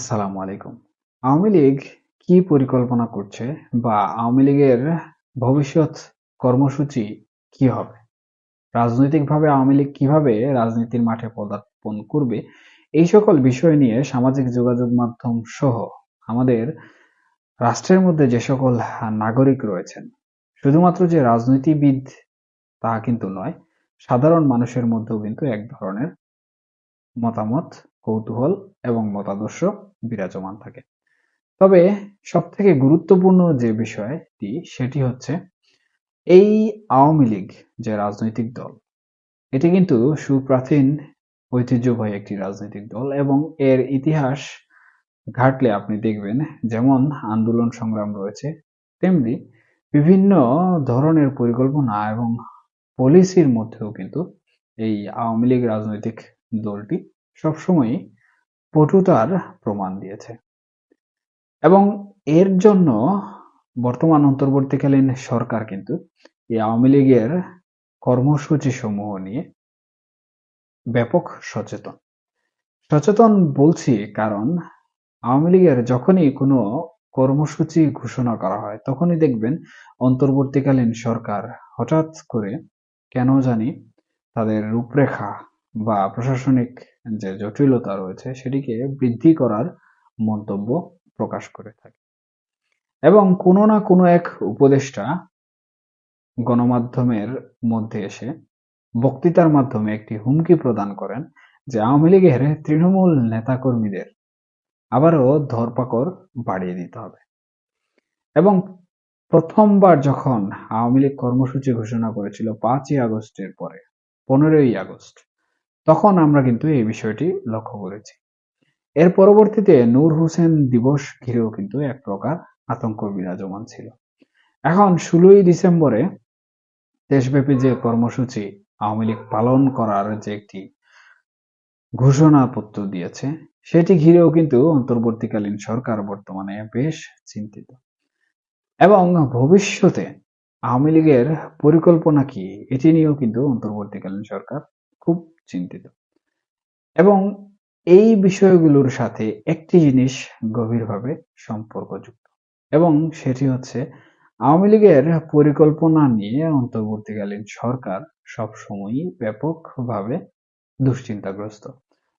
আসসালামু আলাইকুম। আওয়ামী লীগ কি পরিকল্পনা করছে বা আওয়ামী লীগের ভবিষ্যৎ কর্মসূচি কি হবে? রাজনৈতিকভাবে আওয়ামী লীগ কীভাবে রাজনীতির মাঠে পদার্পণ করবে? এই সকল বিষয় নিয়ে সামাজিক যোগাযোগ মাধ্যম সহ আমাদের রাষ্ট্রের মধ্যে যে সকল নাগরিক রয়েছেন, শুধুমাত্র যে রাজনীতিবিদ তা কিন্তু নয়, সাধারণ মানুষের মধ্যেও কিন্তু এক ধরনের মতামত কৌতূহল এবং মতাদর্শ বিরাজমান থাকে। তবে সবথেকে গুরুত্বপূর্ণ যে বিষয়টি, সেটি হচ্ছে এই আওয়ামী লীগ যে রাজনৈতিক দল, এটি কিন্তু সুপ্রাচীন ঐতিহ্যবাহী একটি রাজনৈতিক দল এবং এর ইতিহাস ঘাটলে আপনি দেখবেন যেমন আন্দোলন সংগ্রাম রয়েছে, তেমনি বিভিন্ন ধরনের পরিকল্পনা এবং পলিসির মধ্যেও কিন্তু এই আওয়ামী লীগ রাজনৈতিক দলটি সবসময়ই পটুতার প্রমাণ দিয়েছে। এবং এর জন্য বর্তমান অন্তর্বর্তীকালীন সরকার কিন্তু এই আওয়ামী লীগের কর্মসূচি সমূহ নিয়ে ব্যাপক সচেতন। সচেতন বলছি কারণ আওয়ামী লীগের যখনই কোনো কর্মসূচি ঘোষণা করা হয়, তখনই দেখবেন অন্তর্বর্তীকালীন সরকার হঠাৎ করে কেন জানি তাদের রূপরেখা বা প্রশাসনিক যে জটিলতা রয়েছে সেটিকে বৃদ্ধি করার মন্তব্য প্রকাশ করে থাকে। এবং কোনো না কোনো এক উপদেষ্টা গণমাধ্যমের মধ্যে এসে বক্তৃতার মাধ্যমে একটি হুমকি প্রদান করেন যে আওয়ামী লীগের তৃণমূল নেতাকর্মীদের আবারও ধরপাকড় বাড়িয়ে দিতে হবে। এবং প্রথমবার যখন আওয়ামী লীগ কর্মসূচি ঘোষণা করেছিল পাঁচই আগস্টের পরে, পনেরোই আগস্ট তখন আমরা কিন্তু এই বিষয়টি লক্ষ্য করেছি। এর পরবর্তীতে নূর হোসেন দিবস ঘিরেও কিন্তু এক প্রকার আতঙ্ক বিরাজমান ছিল। এখন ষোলোই ডিসেম্বরে দেশব্যাপী যে কর্মসূচি আওয়ামী লীগ পালন করার যে একটি ঘোষণাপত্র দিয়েছে, সেটি ঘিরেও কিন্তু অন্তর্বর্তীকালীন সরকার বর্তমানে বেশ চিন্তিত। এবং ভবিষ্যতে আওয়ামী লীগের পরিকল্পনা কি, এটি নিয়েও কিন্তু অন্তর্বর্তীকালীন সরকার খুব চিন্তিত। এবং এই বিষয়গুলোর সাথে একটি জিনিস গভীরভাবে সম্পর্কযুক্ত। এবং সেটি হচ্ছে, আওয়ামী লীগের পরিকল্পনা নিয়ে অন্তর্বর্তীকালীন সরকার সবসময়ই ব্যাপকভাবে দুশ্চিন্তাগ্রস্ত।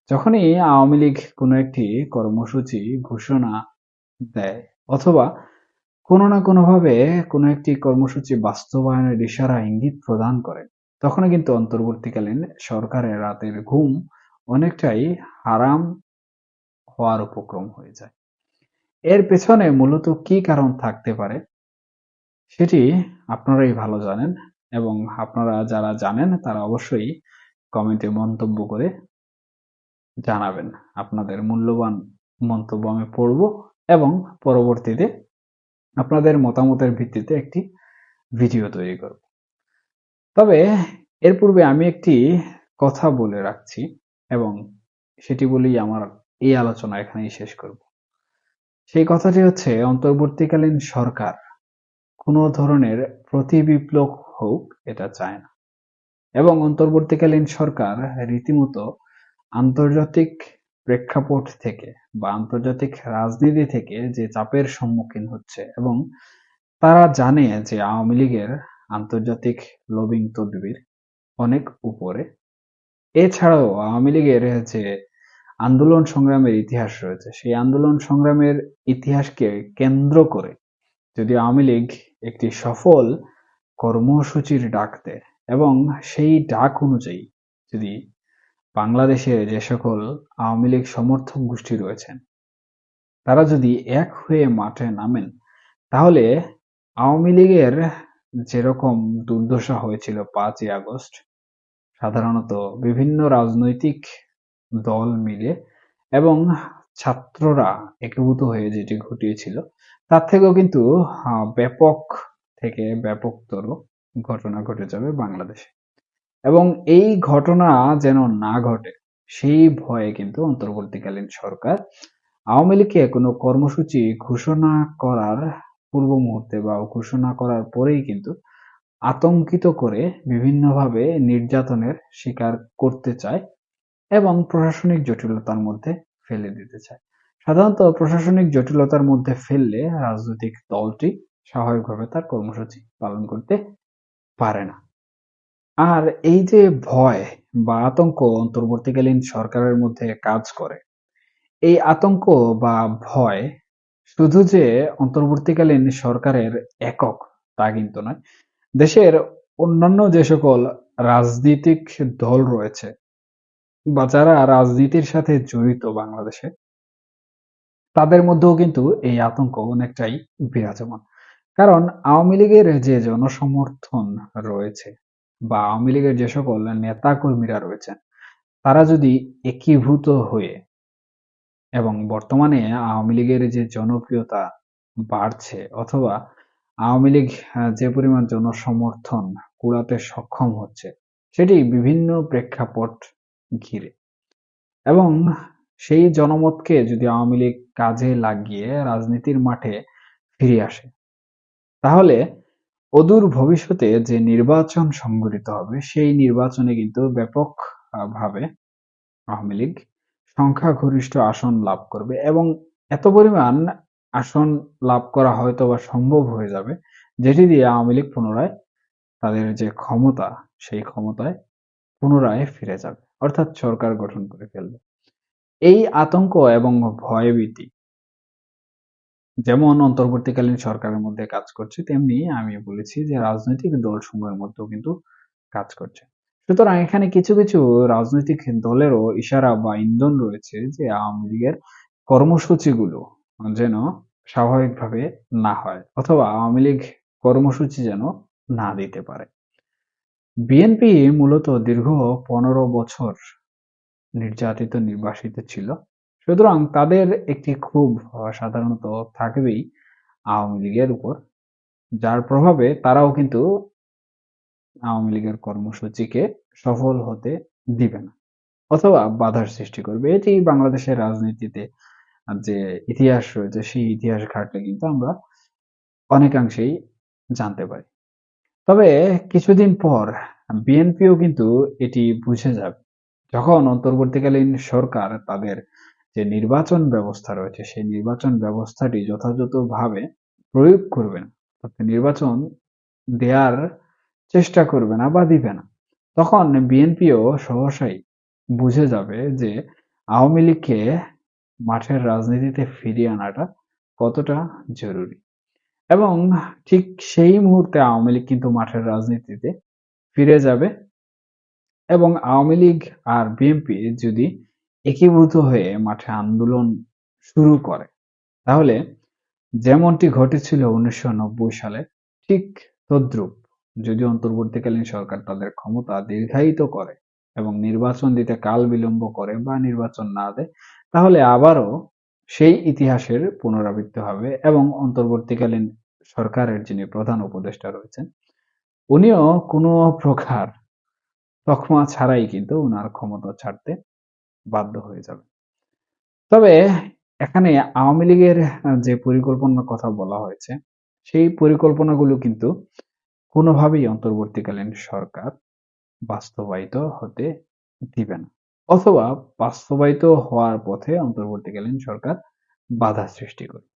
যখনই আওয়ামী লীগ কোনো একটি কর্মসূচি ঘোষণা দেয় অথবা কোনো না কোনোভাবে কোনো একটি কর্মসূচি বাস্তবায়নের ইশারা ইঙ্গিত প্রদান করে তখন কিন্তু অন্তর্বর্তীকালীন সরকারের রাতের ঘুম অনেকটাই হারাম হওয়ার উপক্রম হয়ে যায়। এর পেছনে মূলত কি কারণ থাকতে পারে সেটি আপনারাই ভালো জানেন এবং আপনারা যারা জানেন তারা অবশ্যই কমেন্টে মন্তব্য করে জানাবেন। আপনাদের মূল্যবান মন্তব্য আমি পড়ব এবং পরবর্তীতে আপনাদের মতামতের ভিত্তিতে একটি ভিডিও তৈরি করব। তবে এর পূর্বে আমি একটি কথা বলে রাখছি এবং সেটি বলেই আমার এই আলোচনা এখানেই শেষ করব। সেই কথাটি হচ্ছে, অন্তর্বর্তীকালীন সরকার কোনো ধরনের প্রতি বিপ্লব হোক, এটা চায় না। এবং অন্তর্বর্তীকালীন সরকার রীতিমতো আন্তর্জাতিক প্রেক্ষাপট থেকে বা আন্তর্জাতিক রাজনীতি থেকে যে চাপের সম্মুখীন হচ্ছে এবং তারা জানে যে আওয়ামী লীগের আন্তর্জাতিক লবিং তদবির অনেক উপরে। এছাড়াও আওয়ামী লীগের যে আন্দোলন সংগ্রামের ইতিহাস রয়েছে। সেই আন্দোলন সংগ্রামের ইতিহাসকে কেন্দ্র করে যদি আওয়ামী লীগ একটি সফল কর্মসূচির ডাক দেয় এবং সেই ডাক অনুযায়ী যদি বাংলাদেশে যে সকল আওয়ামী লীগ সমর্থক গোষ্ঠী রয়েছেন, তারা যদি এক হয়ে মাঠে নামেন, তাহলে আওয়ামী লীগের যেরকম দুর্দশা হয়েছিল পাঁচই আগস্ট, সাধারণত বিভিন্ন রাজনৈতিক দল মিলে এবং ছাত্ররা একীভূত হয়ে যেটি ঘটিয়েছিল, তার থেকেও কিন্তু ব্যাপক থেকে ব্যাপকতর ঘটনা ঘটে যাবে বাংলাদেশে। এবং এই ঘটনা যেন না ঘটে, সেই ভয়ে কিন্তু অন্তর্বর্তীকালীন সরকার আওয়ামী লীগকে কোনো কর্মসূচি ঘোষণা করার পূর্ব মুহূর্তে বা ঘোষণা করার পরেই কিন্তু আতঙ্কিত করে বিভিন্নভাবে নির্যাতনের শিকার করতে চায় এবং প্রশাসনিক জটিলতার মধ্যে ফেলে দিতে চায়। সাধারণত প্রশাসনিক জটিলতার মধ্যে ফেললে রাজনৈতিক দলটি স্বাভাবিকভাবে তার কর্মসূচি পালন করতে পারে না। আর এই যে ভয় বা আতঙ্ক অন্তর্বর্তীকালীন সরকারের মধ্যে কাজ করে, এই আতঙ্ক বা ভয় শুধু যে অন্তর্বর্তীকালীন সরকারের একক, তা কিন্তু নয়, দেশের অন্যান্য যে সকল রাজনৈতিক দল রয়েছে বা যারা রাজনীতির সাথে জড়িত বাংলাদেশে, তাদের মধ্যেও কিন্তু এই আতঙ্ক অনেকটাই বিরাজমান। কারণ আওয়ামী লীগের যে জনসমর্থন রয়েছে বা আওয়ামী লীগের যে সকল নেতা কর্মীরা রয়েছেন, তারা যদি একীভূত হয়ে এবং বর্তমানে আওয়ামী লীগের যে জনপ্রিয়তা বাড়ছে অথবা আওয়ামী লীগ যে পরিমাণ জনসমর্থন কুড়াতে সক্ষম হচ্ছে সেটি বিভিন্ন প্রেক্ষাপট ঘিরে। এবং সেই জনমতকে যদি আওয়ামী লীগ কাজে লাগিয়ে রাজনীতির মাঠে ফিরে আসে তাহলে অদূর ভবিষ্যতে যে নির্বাচন সংগঠিত হবে সেই নির্বাচনে কিন্তু ব্যাপক আহ, ভাবে আওয়ামী লীগ সংখ্যাগরিষ্ঠ আসন লাভ করবে এবং এত পরিমাণ আসন লাভ করা হয়তো বা সম্ভব হয়ে যাবে, যেটি দিয়ে আওয়ামী লীগ পুনরায় তাদের যে ক্ষমতা, সেই ক্ষমতায় পুনরায় ফিরে যাবে, অর্থাৎ সরকার গঠন করে ফেলবে। এই আতঙ্ক এবং ভয়ভীতি যেমন অন্তর্বর্তীকালীন সরকারের মধ্যে কাজ করছে, তেমনি আমি বলেছি যে রাজনৈতিক দল দলসমূহের মধ্যেও কিন্তু কাজ করছে। সুতরাং এখানে কিছু কিছু রাজনৈতিক দলেরও ইশারা বা ইন্ধন রয়েছে যে আওয়ামী লীগের কর্মসূচিগুলো যেন স্বাভাবিকভাবে না হয় অথবা আওয়ামী লীগ কর্মসূচি যেন না দিতে পারে। বিএনপি মূলত দীর্ঘ পনেরো বছর নির্যাতিত, নির্বাসিত ছিল। সুতরাং তাদের একটি খুব সাধারণত থাকবেই আওয়ামী লীগের উপর, যার প্রভাবে তারাও কিন্তু আওয়ামী লীগের কর্মসূচিকে সফল হতে দিবে না অথবা বাধার সৃষ্টি করবে। এটি বাংলাদেশের রাজনীতিতে যে ইতিহাস রয়েছে, সেই ইতিহাস ঘাটলে কিন্তু আমরা অনেকাংশেই জানতে পারি। তবে কিছুদিন পর বিএনপিও কিন্তু এটি বুঝে যাবে। যখন অন্তর্বর্তীকালীন সরকার তাদের যে নির্বাচন ব্যবস্থা রয়েছে, সেই নির্বাচন ব্যবস্থাটি যথাযথভাবে প্রয়োগ করবেন নির্বাচন দেওয়ার চেষ্টা করবে না বা দিবে না। তখন বিএনপিও সহসাই বুঝে যাবে যে আওয়ামী লীগকে মাঠের রাজনীতিতে ফিরিয়ে আনাটা কতটা জরুরি। এবং ঠিক সেই মুহূর্তে আওয়ামী লীগ কিন্তু মাঠের রাজনীতিতে ফিরে যাবে এবং আওয়ামী লীগ আর বিএনপি যদি একীভূত হয়ে মাঠে আন্দোলন শুরু করে, তাহলে যেমনটি ঘটেছিল উনিশশো নব্বই সালে, ঠিক তদ্রুপ যদি অন্তর্বর্তীকালীন সরকার তাদের ক্ষমতা দীর্ঘায়িত করে এবং নির্বাচন দিতে কাল বিলম্ব করে বা নির্বাচন না দেয়, তাহলে আবারও সেই ইতিহাসের পুনরাবৃত্তি হবে এবং অন্তর্বর্তীকালীন সরকারের যিনি প্রধান উপদেষ্টা রয়েছেন, উনিও কোনো প্রকার তকমা ছাড়াই কিন্তু উনার ক্ষমতা ছাড়তে বাধ্য হয়ে যাবে তবে এখানে আওয়ামী লীগের যে পরিকল্পনার কথা বলা হয়েছে, সেই পরিকল্পনাগুলো কিন্তু কোনোভাবেই অন্তর্বর্তীকালীন সরকার বাস্তবায়িত হতে দিবে না। অথবা বাস্তবায়িত হওয়ার পথে অন্তর্বর্তীকালীন সরকার বাধা সৃষ্টি করবে